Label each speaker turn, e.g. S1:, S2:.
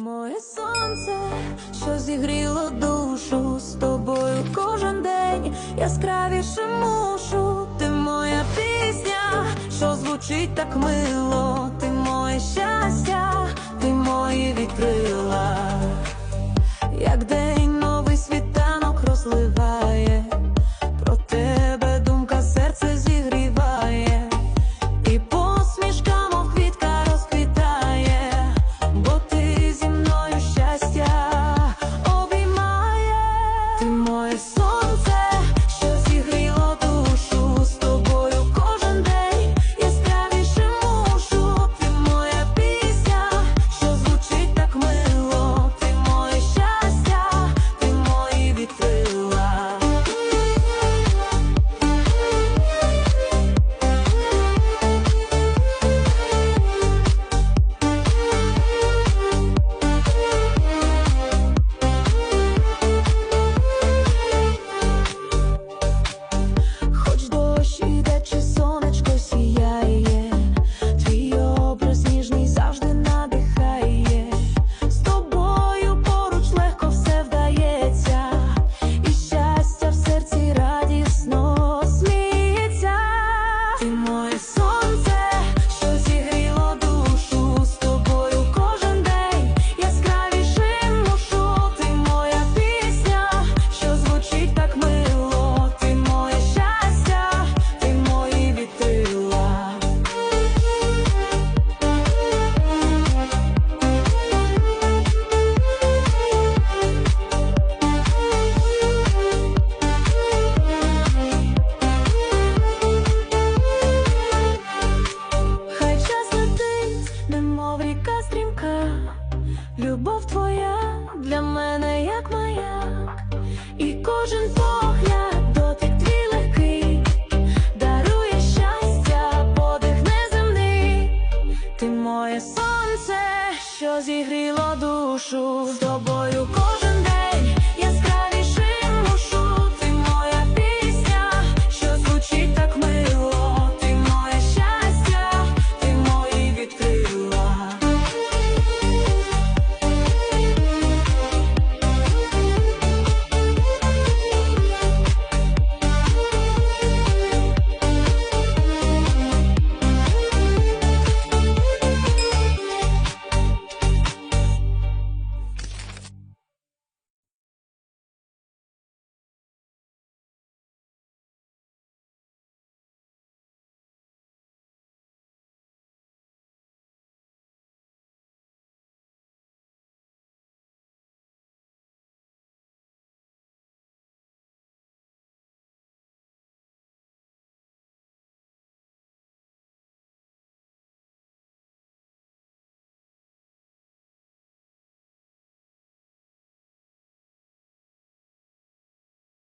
S1: Моє сонце, що зігріло душу з тобою кожен день, яскравіше мушу, ти моя пісня, що звучить так мило. стрімка, любов твоя для мене, як моя, і кожен погляд дотик твій легкий, дарує щастя, подих неземний. Ти моє сонце, що зігріло душу з тобою. кожен